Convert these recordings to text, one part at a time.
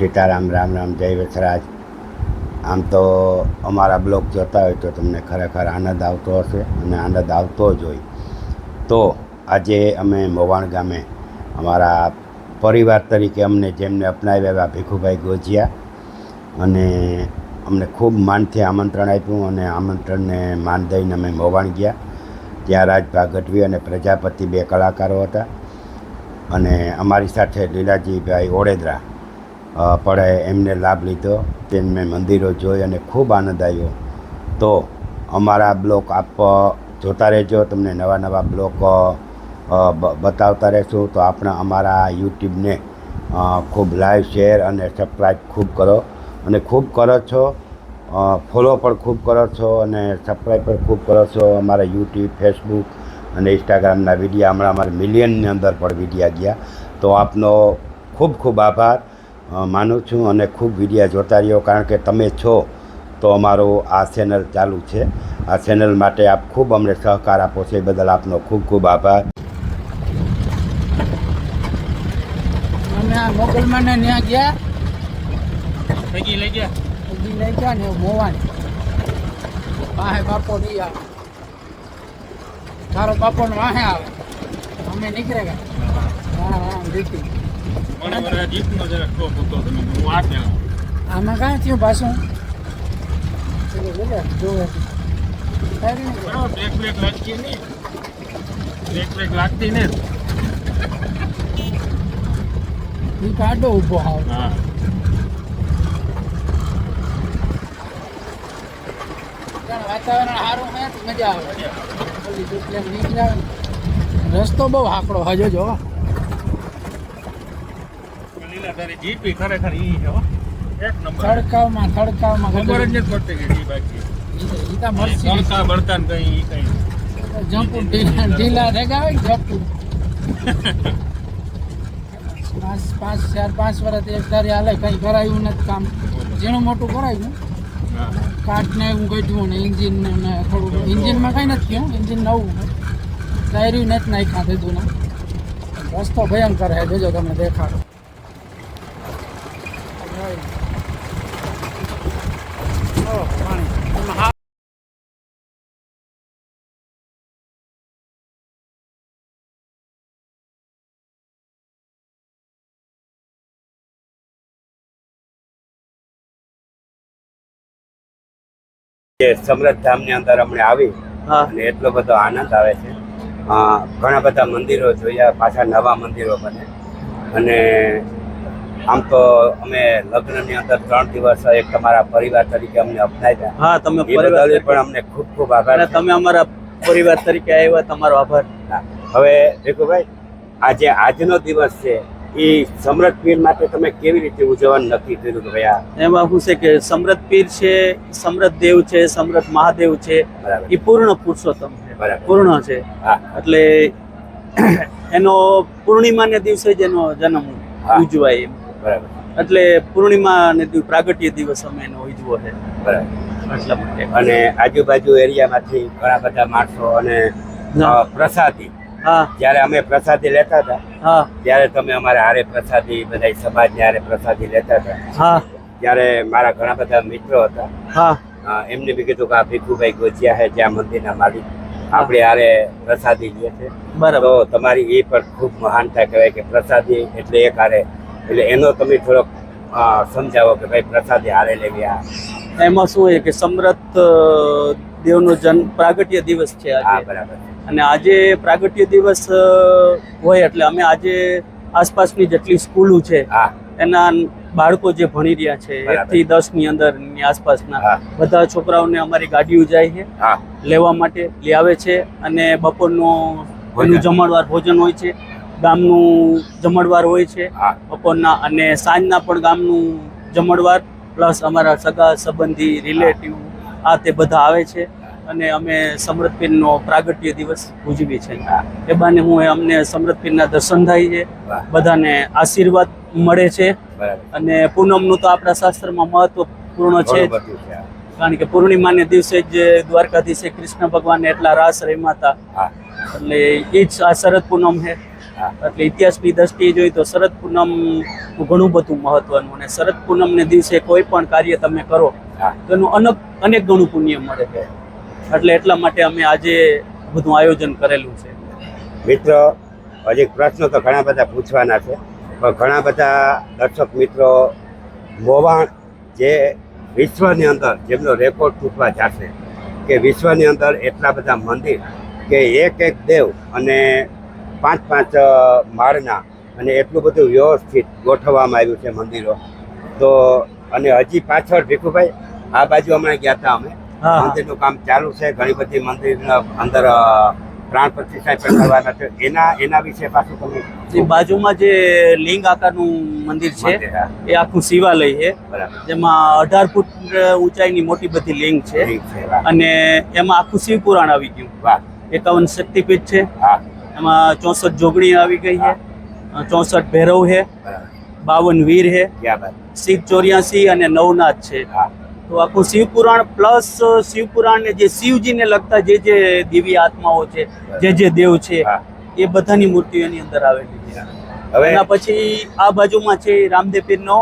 સીતારામ, રામ રામ, જય વસરાજ. આમ તો અમારા બ્લોગ જોતા હોય તો તમને ખરેખર આનંદ આવતો હશે અને આનંદ આવતો જ હોય. તો આજે અમે મોવાણ ગામે અમારા પરિવાર તરીકે અમને જેમને અપનાવ્યા એવા ભીખુભાઈ ગોજિયા અને અમને ખૂબ માનથી આમંત્રણ આપ્યું અને આમંત્રણને માન દઈને અમે મોવાણ ગયા. ત્યાં રાજભા ગઢવી અને પ્રજાપતિ બે કલાકારો હતા અને અમારી સાથે લીલાજીભાઈ ઓળેદરા પણ એમને લાભ લીધો. તેમને મંદિરો જોઈ અને ખૂબ આનંદ આવ્યો. તો અમારા બ્લોક આપ જોતા રહેજો. તમને નવા નવા બ્લોક અ, અ, બ- બતાવતા રહેશું. તો આપણે અમારા યુટ્યુબને ખૂબ લાઈવ શેર અને સબસ્ક્રાઈબ ખૂબ કરો. અને ખૂબ કરો છો. ફોલો પણ ખૂબ કરો છો અને સબસ્ક્રાઈબ પણ ખૂબ કરો છો. અમારા યુટ્યુબ ફેસબુક અને ઇન્સ્ટાગ્રામના વિડીયા હમણાં અમારા મિલિયનની અંદર પણ વિડીયા ગયા. તો આપનો ખૂબ ખૂબ આભાર. માનું છું અને ખૂબ વિડીયા જોતા રહ્યો કારણ કે તમે છો તો અમારું આ ચેનલ ચાલુ છે. આ ચેનલ માટે આપ ખૂબ અમને સહકાર આપો છો. એ બદલ આપનો ખૂબ ખૂબ આભાર. ત્યાં ગયા. પૈકી લઈ ગયા. હજી લઈ ગયા ને મોવાન વાહે બાપો નહીં આવે તારો બાપો વાહે આવે. અમે નીકળે ગયા. હા. હા રીતિ આમાં કાં થયું પાછું? જોવે બ્રેક બ્રેક લાગતી નહીં બ્રેક બ્રેક લાગતી ને ઈ કાઢો ઊભો હા વાતાવરણ સારું હે મજા આવે. હોય રસ્તો બહુ આકડો હજો જો લીલા તારી જીપી ખરેખર ઈ છે હો. એક નંબર. થડકાવમાં થડકાવમાં ખબર જ નથી પડતી કે ઈ બાકી ઈ તો મરસી. તડકા બળતા ને કઈ ઈ કઈ. જંપુ ઢીલા ઢીલા રેગા હોય ને જંપુ પાંચ પાંચ ચાર પાંચ વર્ષ એક ધારી હાલે કઈ કરાયું નથી કામ. ઝીણું મોટું કરાયું. હા કાટ ને એવું કાઢ્યું ને ઇન્જિન ને થોડું. ઇન્જિનમાં કઈ નથી થયું ઇન્જિન નવું. ટાયર્યું નથી નાખ્યા દીધું ને રસ્તો ભયંકર હે જોજો તમને દેખાડો ઓહ, પાણી. એમાં હા- જે સમરથ ધામની અંદર અમને આવી અને એટલો બધો આનંદ આવે છે. ઘણા બધા મંદિરો જોયા પાછા નવા મંદિરો બને. અને આમ તો અમે લગ્નની અંદર ત્રણ દિવસ એક તમારા પરિવાર તરીકે અમને અપનાવ્યા. હા તમે પરિવાર પણ અમને ખૂબ ખૂબ આભાર અને તમે અમારા પરિવાર તરીકે આવ્યા તમારો આભાર. હવે ભીખુભાઈ આજે આજનો દિવસ છે. એ સમરથ પીર માટે તમે કેવી રીતે ઉજવવાનું નક્કી કર્યું કે ભાઈ એમાં શું છે કે સમરથ પીર છે સમરથ દેવ છે સમરથ મહાદેવ છે એ પૂર્ણ પુરુષોત્તમ છે પૂર્ણ છે. હા. એટલે એનો પૂર્ણિમાને દિવસે જ એનો જન્મ ઉજવાય એમ. બરાબર. એટલે પૂર્ણિમા ને પ્રાગટ્ય દિવસ અમે એનો ઉજવો છે. બરાબર. અને આજુબાજુ એરિયામાંથી ઘણા બધા માણસો અને પ્રસાદી. હા. જ્યારે અમે પ્રસાદી લેતા હતા ત્યારે તમે અમારે હારે પ્રસાદી બધા સમાજની હારે પ્રસાદી લેતા હતા. હા. ત્યારે મારા ઘણા બધા મિત્રો હતા. હા. એમને બી કીધું કે આ ભીખુભાઈ ગોચિયા છે જ્યાં મંદિરના માલિક. આપણે હારે પ્રસાદી લે છે. બરાબર. તો તમારી એ પણ ખૂબ મહાનતા કહેવાય કે પ્રસાદી એટલે એક હારે. એટલે એનો તમે થોડોક સમજાવો કે ભાઈ પ્રસાદી હારે લેવી આ. એમાં શું હોય કે સમરથ દેવનો જન્મ પ્રાગટ્ય દિવસ છે આ બરાબર અને આજે પ્રાગટ્ય દિવસ હોય એટલે અમે આજે આસપાસની જેટલી સ્કૂલો છે એના બાળકો જે ભણી રહ્યા છે એક. થી દસની અંદરની આસપાસના બધા છોકરાઓને અમારી ગાડીઓ જાય છે લેવા માટે લઈ આવે છે અને બપોરનું એનું જમણવાર ભોજન હોય છે ગામનું જમણવાર હોય છે બપોરના અને સાંજના પણ ગામનું જમણવાર પ્લસ અમારા સગા સંબંધી રિલેટિવ આ તે બધા આવે છે. અને અમે સમૃદ્ધપીરનો પ્રાગટ્ય દિવસ ઉજવીએ છીએ. એ બાને હું અમને સમૃદ્ધપીરના દર્શન થાય છે. બધાને આશીર્વાદ મળે છે. અને પૂનમનું તો આપણા શાસ્ત્રમાં મહત્વપૂર્ણ છે કારણ કે પૂર્ણિમાને દિવસે જ દ્વારકાધીશે કૃષ્ણ ભગવાનને એટલા રાસ રમ્યા હતા. એટલે એ જ આ શરદ પૂનમ છે. એટલે ઇતિહાસની દ્રષ્ટિએ જોઈએ તો શરદ પૂનમ ઘણું બધું મહત્વનું અને શરદ પૂનમને દિવસે કોઈ પણ કાર્ય તમે કરો તો એનું અનેક અનેક ગણું પુણ્ય મળે છે. એટલે એટલા માટે અમે આજે બધું આયોજન કરેલું છે. મિત્રો, હજી પ્રશ્નો તો ઘણા બધા પૂછવાના છે. પણ ઘણા બધા દર્શક મિત્રો મોવાણ જે વિશ્વની અંદર જેમનો રેકોર્ડ તૂટવા જશે, કે વિશ્વની અંદર એટલા બધા મંદિર કે એક એક દેવ અને પાંચ પાંચ માળના અને એટલું બધું વ્યવસ્થિત ગોઠવવામાં આવ્યું છે મંદિરો. તો અને હજી પાછળ ભીખુભાઈ, આ બાજુ હમણાં ગયા હતા અમે. મંદિરનું કામ ચાલુ છે. ઘણી બધી મંદિરના અંદર પ્રાણ પ્રતિષ્ઠા પણ કરવાના છે. એના એના વિશે પાછું તમે બાજુમાં જે લિંગ આકારનું મંદિર છે એ આખું શિવાલય છે. જેમાં અઢાર ફૂટ ઊંચાઈની મોટી બધી લિંગ છે. અને એમાં આખું શિવ પુરાણ આવી ગયું. એકાવન શક્તિપીઠ છે. હા. એમાં ચોસઠ જોગણી આવી ગઈ છે. ચોસઠ ભૈરવ છે. બાવન વીર છે. શિવ ચોર્યાસી અને નવનાથ છે. હા. તો આખું શિવપુરાણ પ્લસ શિવ પુરાણ ને જે શિવજીને લગતા જે જે દેવી આત્માઓ છે જે જે દેવ છે એ બધાની મૂર્તિઓ એની અંદર આવેલી છે. હવે એના પછી આ બાજુમાં છે રામદેવ પીરનો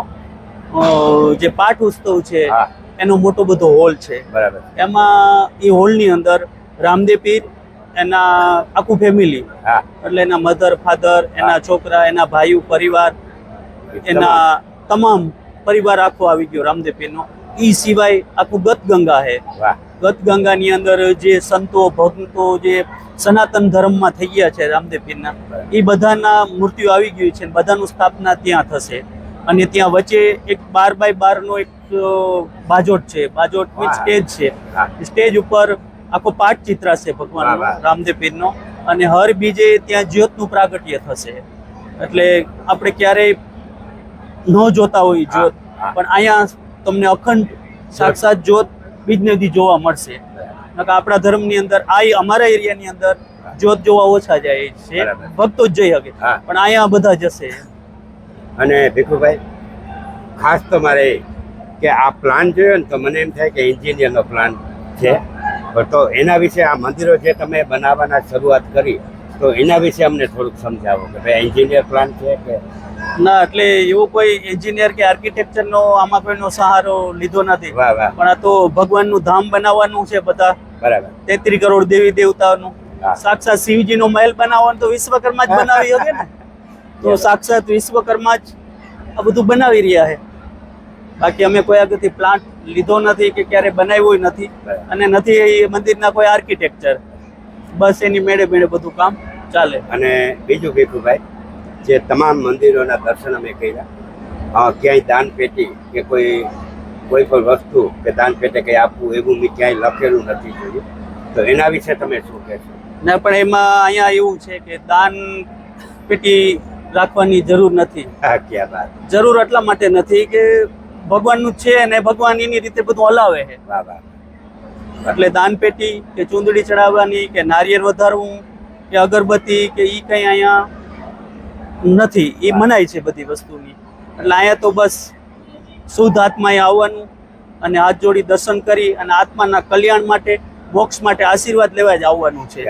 જે પાઠ ઉત્સવ છે એનો મોટો બધો હોલ છે. બરાબર. એમાં એ હોલની અંદર રામદેવ પીર એના આખું ફેમિલી એટલે એના મધર ફાધર એના છોકરા એના ભાઈઓ પરિવાર એના તમામ પરિવાર આખો આવી ગયો રામદેવ પીરનો. એ સિવાય આખું ગત ગંગા છે ગત ગંગાની અંદર જે સંતો ભક્તો જે સનાતન ધર્મમાં થઈ ગયા છે રામદેવ પીરના એ બધાના મૂર્તિઓ આવી ગયું છે બધાનું સ્થાપના ત્યાં થશે. અને ત્યાં વચ્ચે એક બાર બાય બારનો એક બાજોટ છે. બાજોટ મીન્સ સ્ટેજ છે. સ્ટેજ ઉપર આખો પાઠ ચિત્રાશે ભગવાન. રામદેવ પીરનો અને હર બીજે ત્યાં જ્યોતનું પ્રાગટ્ય થશે. એટલે આપણે ક્યારેય ન જોતા હોય જ્યોત. પણ અહીંયા તમને અખંડ સાક્ષાત જ્યોત બીજનેથી જોવા મળશે. આપણા ધર્મની અંદર આ અમારા એરિયાની અંદર જ્યોત જોવા ઓછા જાય છે. ભક્તો જ જઈ શકે. પણ અહીંયા બધા જશે. અને ભીખુભાઈ ખાસ તો મારે કે આ પ્લાન જોયો ને તો મને એમ થાય કે એન્જિનિયરનો પ્લાન છે. તો એના વિશે આ મંદિરો જે તમે બનાવવાના શરૂઆત કરી તો એના વિશે અમને થોડુંક સમજાવો કે ભાઈ એન્જિનિયર પ્લાન છે કે ના એટલે એવો કોઈ એન્જિનિયર કે આર્કિટેક્ચરનો આમાં કોઈનો સહારો લીધો નથી. પણ આ તો ભગવાનનું ધામ બનાવવાનું છે બધા. બરાબર. તેત્રી કરોડ દેવી દેવતાઓનું. સાક્ષાત શિવજીનો મહેલ બનાવવાનું તો વિશ્વકર્મા જ બનાવી શકે ને? તો સાક્ષાત વિશ્વકર્મા જ આ બધું બનાવી રહ્યા છે. બાકી અમે કોઈ આગળથી પ્લાન્ટ લીધો નથી કે ક્યારે બનાવ્યો નથી. અને નથી એ મંદિરના કોઈ આર્કિટેક્ચર બસ એની મેળે મેળે બધું કામ ચાલે. અને બીજું ભીખુભાઈ જે તમામ મંદિરોના દર્શન અમે કર્યા. ક્યાંય દાન પેટી કે કોઈ કોઈ પણ વસ્તુ કે દાન પેટે કંઈ આપવું એવું મેં ક્યાંય લખેલું નથી જોયું. તો એના વિશે તમે શું કહેશો? ને પણ એમાં અહીંયા એવું છે કે દાન પેટી રાખવાની જરૂર નથી. હા ક્યાં વાત. જરૂર એટલા માટે નથી કે ભગવાનનું છે અને ભગવાન એની રીતે બધું હલાવે છે. એટલે દાનપેટી કે ચૂંદડી ચડાવવાની કે નારિયેળ વધારવું કે અગરબત્તી કે એ કંઈ અહીંયા નથી. એ મનાય છે બધી વસ્તુની. એટલે અહીંયા તો બસ શુદ્ધ આત્માએ આવવાનું અને હાથ જોડી દર્શન કરી અને આત્માના કલ્યાણ માટે મોક્ષ માટે આશીર્વાદ લેવા જ આવવાનું છે.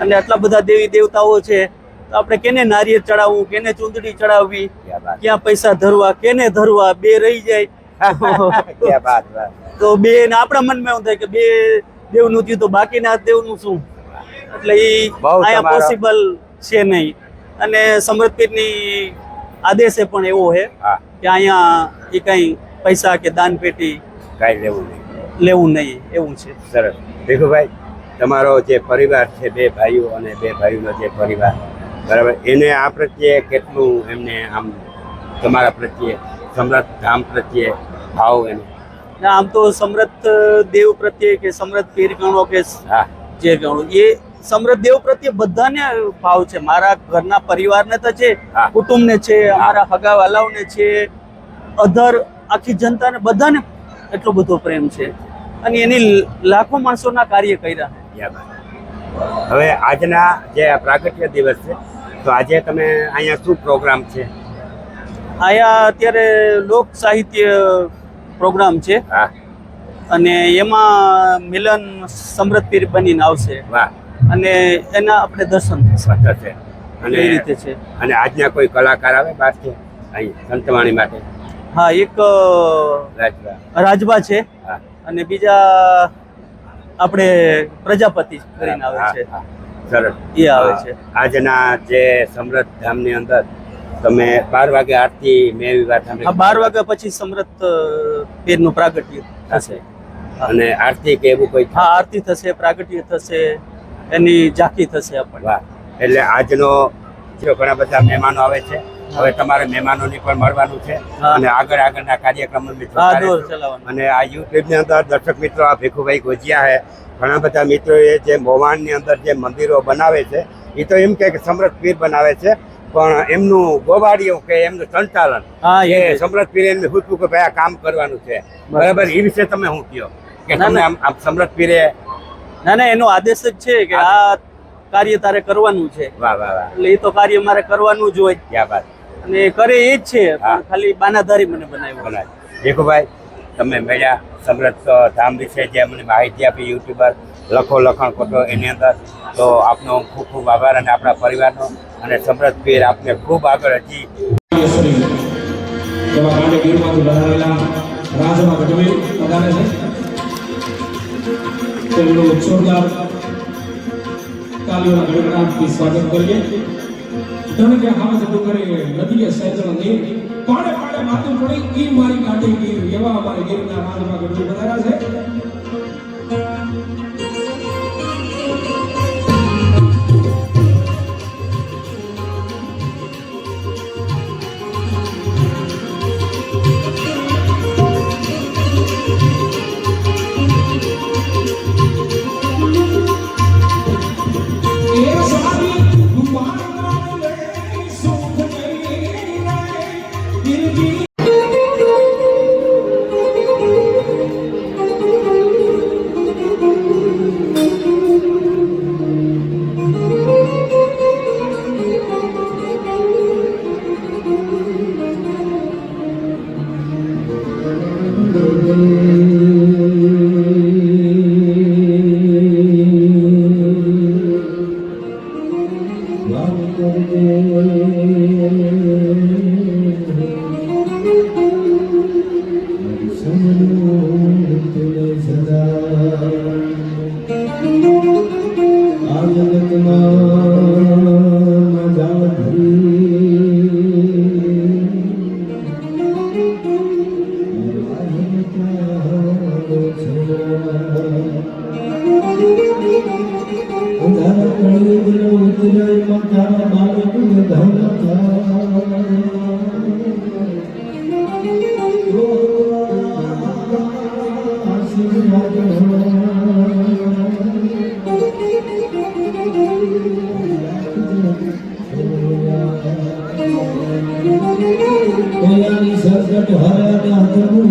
અને આટલા બધા દેવી દેવતાઓ છે તો આપણે કેને નારિયેળ ચડાવવું કેને ચૂંદડી ચડાવવી ક્યાં પૈસા ધરવા કેને ધરવા બે રહી જાય. તો બે ને આપણા મનમાં એવું થાય કે બે દેવનું થયું તો બાકીના દેવનું શું? એટલે એ અહીંયા પોસિબલ છે નહીં. અને સમૃદ્ધિની આદેશે પણ એવો છે હા. કે અહીંયા એ કંઈ પૈસા કે દાન પેટી કાંઈ લેવું નહીં. લેવું નહીં એવું છે. સરસ. ભીખુભાઈ તમારો જે પરિવાર છે બે ભાઈઓ અને બે ભાઈઓનો જે પરિવાર બરાબર? એને આ પ્રત્યે કેટલું એમને આમ તમારા પ્રત્યે સમ્રાટ ધામ પ્રત્યે ભાવ એનો? ને આમ તો સમૃદ્ધ દેવ પ્રત્યે કે સમૃદ્ધ પીર ગણો કે હા. જે ગણો એ સમૃદ્ધ દેવ પ્રત્યે બધાને ભાવ છે. મારા ઘરના પરિવારને તો છે. કુટુંબને છે અમારા હગા વાલાઓને છે અધર આખી જનતાને બધાને એટલો બધો પ્રેમ છે. અને એની લાખો માણસોના કાર્ય કર્યા. હવે આજના જે પ્રાગટ્ય દિવસ છે તો આજે તમે અહીંયા શું પ્રોગ્રામ છે? અહીંયા અત્યારે લોક સાહિત્ય પ્રોગ્રામ છે. હા. અને એમાં મિલન સમૃદ્ધ પીર બનીને આવશે. વાહ. અને એના આપણે દર્શન સતત છે. અને એ રીતે છે? અને આજના કોઈ કલાકાર આવે બહારથી અહીં સંતવાણી માટે? હા એક રાજબા છે. અને બીજા આપણે પ્રજાપતિ કરીને આવે છે. સરસ. એ આવે છે. આજના જે સમૃદ્ધ ધામની અંદર તમે બાર વાગે આરતી મેળવી વાત સાંભળી. બાર વાગ્યા પછી સમરથ પીરનું પ્રાગટ્ય થશે. અને આરતી કે એવું કોઈ હા આરતી થશે પ્રાગટ્ય થશે. એની ઝાંખી થશે આપણને. એટલે આજનો જો ઘણા બધા મહેમાનો આવે છે હવે તમારે મહેમાનોની પણ મળવાનું છે અને આગળ આગળના કાર્યક્રમો અને આ યુટ્યુબની અંદર દર્શક મિત્રો આ ભીખુભાઈ ગોજિયા છે. ઘણા બધા મિત્રોએ જે મોવાણની અંદર જે મંદિરો બનાવે છે એ તો એમ કે સમૃદ્ધ પીર બનાવે છે પણ એમનું ગોવાડિયું કે એમનું સંચાલન હા એ સમૃદ્ધ પીરે એમને પૂછવું કે ભાઈ આ કામ કરવાનું છે. બરાબર? એ વિશે તમે શું કહો? કે તમે સમૃદ્ધ પીરે ના ના એનો આદેશ જ છે કે આ કાર્ય તારે કરવાનું છે. વાહ વાહ વાહ. એટલે એ તો કાર્ય મારે કરવાનું જ હોય. ક્યાં વાત. અને એ કરે એ જ છે. ખાલી બાનાધારી મને બનાવ્યો. ભીખુભાઈ તમે મળ્યા. સમૃદ્ધ ધામ વિશે જે મને માહિતી આપી યુટ્યુબર લખો લખણ કોટો એની અંદર. તો આપનો ખૂબ ખૂબ આભાર અને આપણા પરિવારનો. અને સમૃદ્ધ પીર આપને ખૂબ આગળ હજી. શ્રી એવા બનાવેલા રાજમાં ગઢવી પધારે છે. તેમનું જોરદાર તાલીઓના ગણગણાટથી સ્વાગત કરીએ. ધણ કે હાથ ડુંગરે નદીએ સહેજણ નીર પાડે પાડે માતું પડી, ઈ મારી કાઢી ગીર એવા અમારે ગીરના રાજમાં ગઢવી પધાર્યા છે. કોયાની સરગટ હરે હાથનું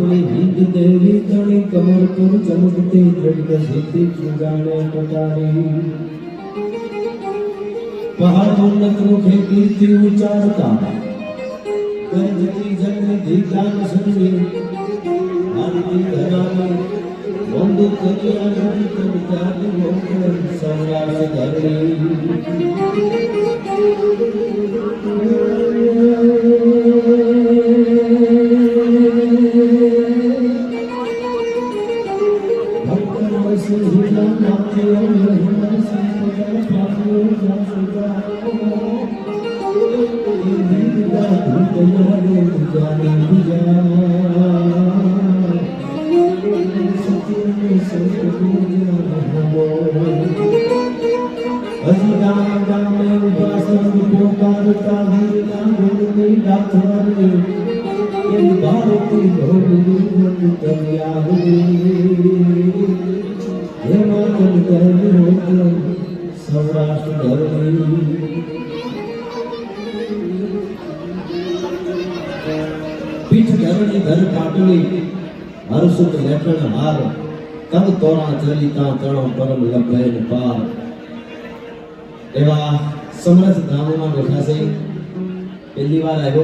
આપણી હિંદ દેવી તણી કમર પર ચમકતી દ્રઢ સિદ્ધિ સુગાને પટારી પહાડ ઉન્નત મુખે કીર્તિ ઉચ્ચારતા ગરજતી જગનિધિ જ્ઞાન સંગે આરતી ધરાવી વંદુ કરિયા નદી કવિતા મોકલ સૌરાષ્ટ્ર ધરણી હજી ગામ તબ તોરા ચરિતા તણો પરમ લભેન પાર? એવા સમરથ ગામોમાં બેઠા છે. પહેલી વાર આવ્યો.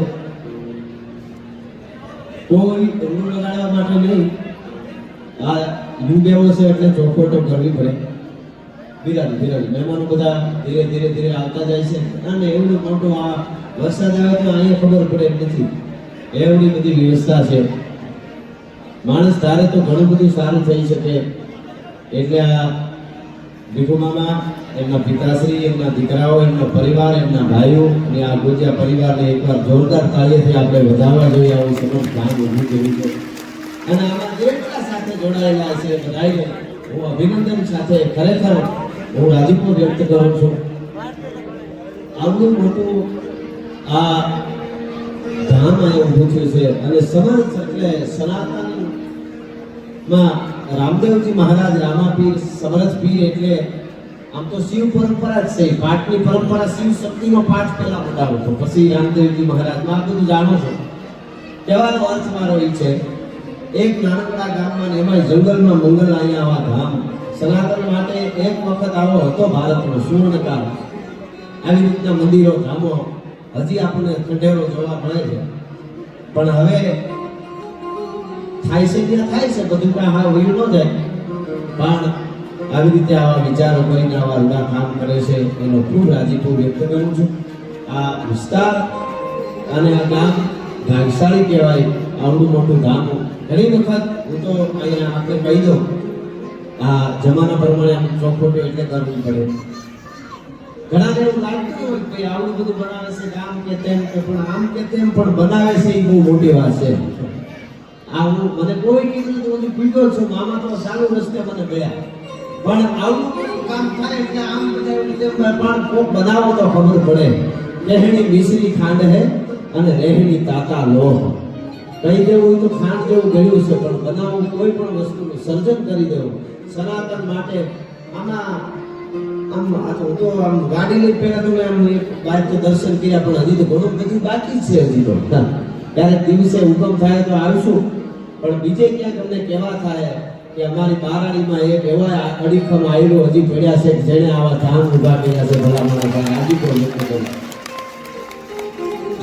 કોઈ રૂમ લગાડવા માટે નહીં. આ યુગેવો છે એટલે ચોખવટો કરવી પડે. બિરાડી બિરાડી મહેમાનો બધા ધીરે ધીરે ધીરે આવતા જાય છે. અને એવું મોટું આ વરસાદ આવે તો અહીંયા ખબર પડે એમ નથી. એવડી બધી વ્યવસ્થા છે. માણસ તારે તો ઘણું બધું સારું થઈ શકે. એટલે આ ભીખુ એમના પિતાશ્રી, એમના દીકરાઓ, એમના પરિવાર, એમના ભાઈઓ અને આ ગોજિયા પરિવારને એકવાર જોરદાર તાળીઓથી આપણે વધારવા જોઈએ આવું સમજ કામ ઉભું કર્યું છે. અને આમાં જેટલા સાથે જોડાયેલા છે બધાને હું અભિનંદન સાથે ખરેખર હું રાજીપો વ્યક્ત કરું છું. આવું મોટું આ ધામ અહીં ઊભું થયું છે અને સમાજ એટલે સનાતન માં રામદેવજી મહારાજ રામાપીર સમરસપીર એટલે આમ તો શિવ પરંપરા જ છે. પાઠની પરંપરા શિવ શક્તિનો પાઠ પહેલા બતાવો છો. પછી રામદેવજી મહારાજમાં આ બધું જાણો છો. કહેવાનો અર્થ મારો એ છે, એક નાનકડા ગામમાં એમાં જંગલમાં મંગલ અહીંયા આવા ધામ. સનાતન માટે એક વખત આવો હતો ભારતનો સુવર્ણકાળ. આવી રીતના મંદિરો, ધામો હજી આપણને ખંડેરો જોવા મળે છે. પણ હવે થાય છે ત્યાં થાય છે, બધું કાંઈ હા વયું ન જાય. પણ આવી રીતે આવા વિચારો કરીને આવા રૂડા કામ કરે છે, એનો ખૂબ રાજીપો વ્યક્ત કરું છું. આ વિસ્તાર અને આ ગામ ભાગશાળી કહેવાય, આવડું મોટું ગામ ઘણી વખત હું તો અહીંયા આપણે કહી દઉં, આ જમાના પ્રમાણે આમ ચોખવટો એટલે કરવું પડે. ઘણાને એવું લાગતું હોય કે આવડું બધું બનાવે છે આમ કે તેમ કે પણ આમ કે તેમ પણ બનાવે છે, એ બહુ મોટી વાત છે. આ હું મને કોઈ કીધું તો હું પીધો છું, મામા તો સારું રસ્તે મને ગયા. પણ આવું કામ થાય એટલે આમ બધા પણ કોક બનાવો તો ખબર પડે. રહેણી મિશ્રી ખાંડ હે અને રહેણી તાતા લોહ. કહી દેવું તો ખાંડ જેવું ગયું છે, પણ બનાવવું કોઈ પણ વસ્તુનું સર્જન કરી દેવું. સનાતન માટે આમાં આમ હું તો આમ ગાડી લઈ પહેલા તો આમ એક તો દર્શન કર્યા, પણ હજી તો ઘણું બધું બાકી છે હજી તો. ક્યારેક દિવસે હુકમ થાય તો આવીશું. પણ બીજે ક્યાંક અમને કેવા થાય કે અમારી બારાણીમાં એક એવા અડીખમ આવેલો હજી ભેડ્યા છે જેને આવા ધામ ઊભા કર્યા છે ભલામણ આજી પણ લોકો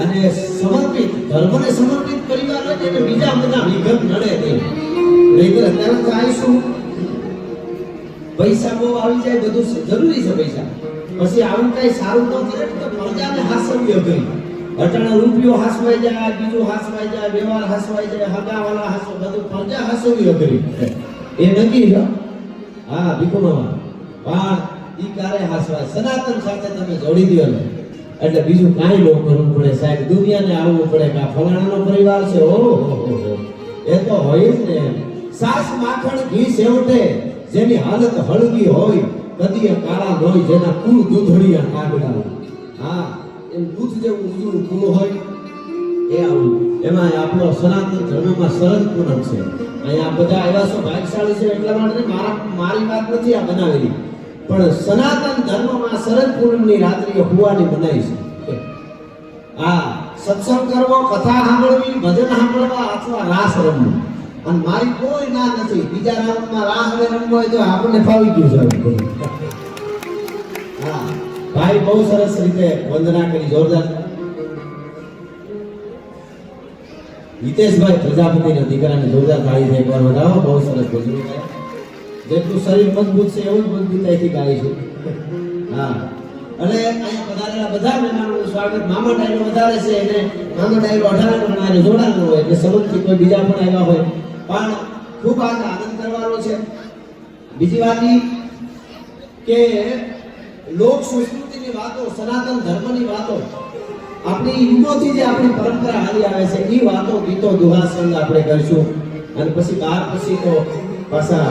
અને સમર્પિત, ધર્મને સમર્પિત પરિવાર હોય એને બીજા બધા વિઘત નડે નહીં નહીંતર અત્યારે તો આવીશું. પૈસા બહુ આવી જાય, બધું જરૂરી છે પૈસા. પછી આવું કઈ સારું ન કરે તો પ્રજાને હાસવ્ય કરી અટાણા રૂપિયો હાસવાઈ જાય, બીજું હાસવાઈ જાય, વ્યવહાર હાસવાઈ જાય, હગાવાલા હાસવ બધું પ્રજા હાસવ્ય કરી એ નક્કી હા ભીખુમામા પણ ઈ કારે હાસવાય. સનાતન સાથે તમે જોડી દો એટલે બીજું કાંઈ ન કરવું પડે સાહેબ. દુનિયાને આવવું પડે કે આ ફલાણાનો પરિવાર છે. ઓ. એ તો હોય જ ને. સાસ માખણ ઘી સેવટે જેની હાલત હળવી હોય, કદી કાળા હોય, જેના કુળ દૂધળિયા કાગડા હા. એમ દૂધ જેવું ઉજળું કુળ હોય, એ આવું એમાં આપણો સનાતન ધર્મમાં સરસ પૂનમ છે. અહીંયા બધા એવા છો, ભાગશાળી છે, એટલા માટે મારા મારી વાત નથી આ બનાવેલી. પણ સનાતન ધર્મમાં શરદ પૂનમની રાત્રિએ હોવાની બનાવી છે. આ સત્સંગ કરવો, કથા સાંભળવી, ભજન સાંભળવા અથવા રાસ રમવું. અને મારી કોઈ ના નથી, બીજા રાઉન્ડમાં રાસ રમવો હોય તો આપણને ફાવી ગયું છે. ભાઈ બહુ સરસ રીતે વંદના કરી, જોરદાર. હિતેશભાઈ પ્રજાપતિના દીકરાને જોરદાર તાળીથી એકવાર વધાવો, બહુ સરસ ભજવું છે. જેટલું શરીર મજબૂત છે, એવું જ મજબૂતાઈથી ગાઈશું હા. અને અહીંયા પધારેલા બધા મહેમાનોનું સ્વાગત મામા ટાઈલો વધારે છે, અને મામા ટાઈલો અઢાર પણ આને જોડાણો હોય, એટલે સમજથી કોઈ બીજા પણ આવ્યા હોય. પણ ખૂબ આનંદ કરવાનો છે. બીજી વાત કે લોક સંસ્કૃતિની વાતો, સનાતન ધર્મની વાતો, આપણી યુગોથી જે આપણી પરંપરા હાલી આવે છે એ વાતો, ગીતો દુહા આપણે કરશું. અને પછી બાર, પછી તો પાછા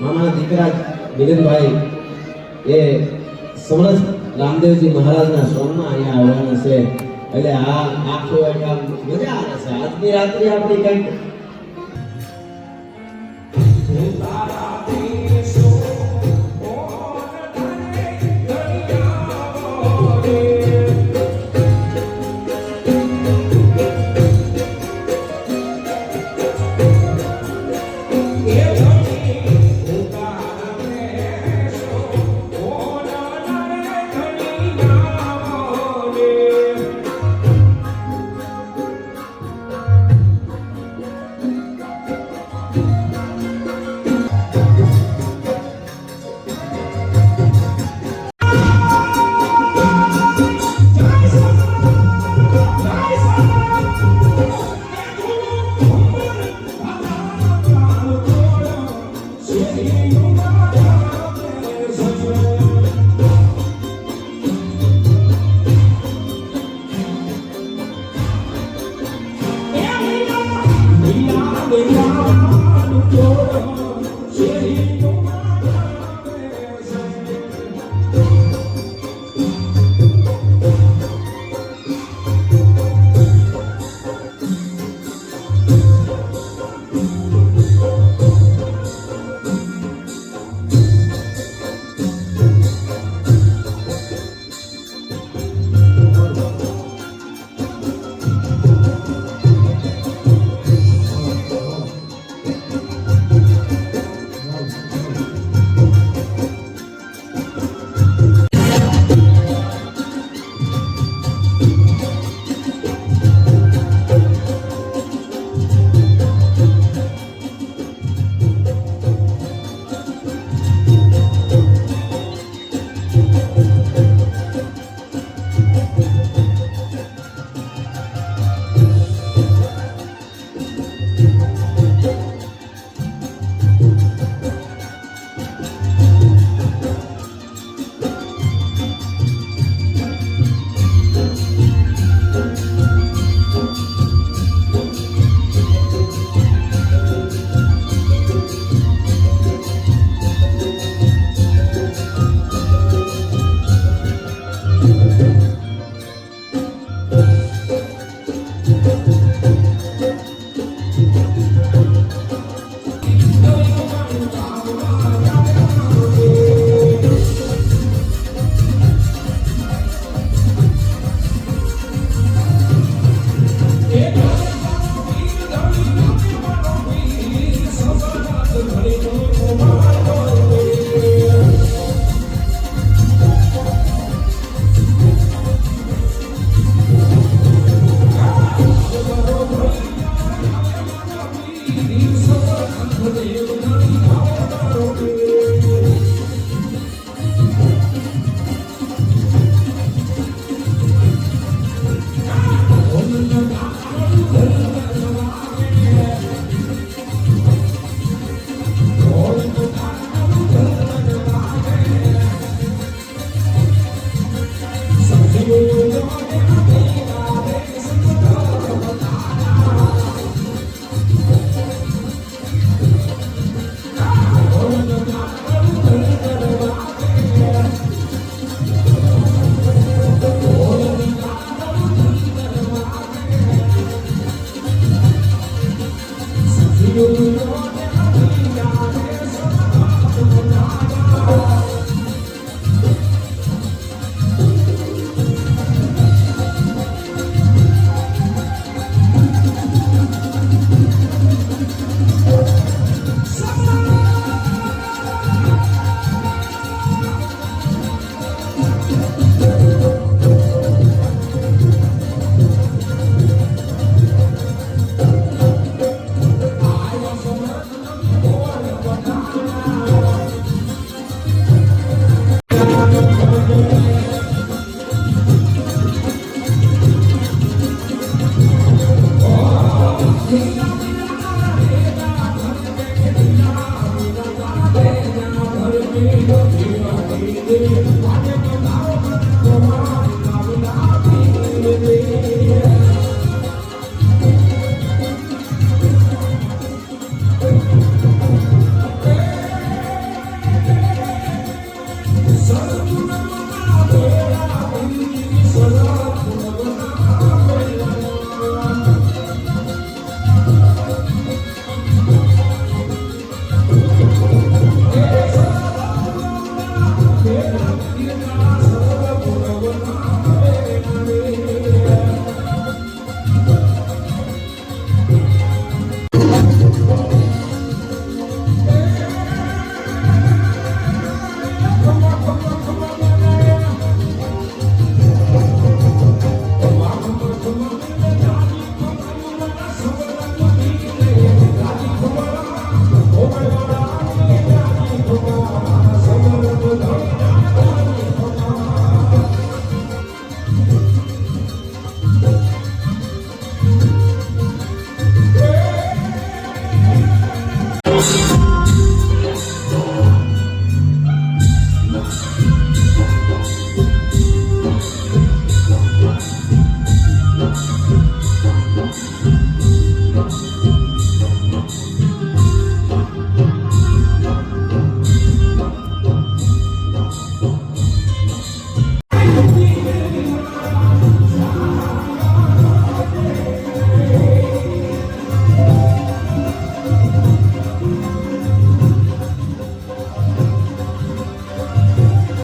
મામાના દીકરા મિલનભાઈ એ સમરથ રામદેવજી મહારાજના સોંગમાં અહીંયા આવવાના છે. એટલે આ આખો મજા આવે છે. આજની રાત્રે આપણી કંઈક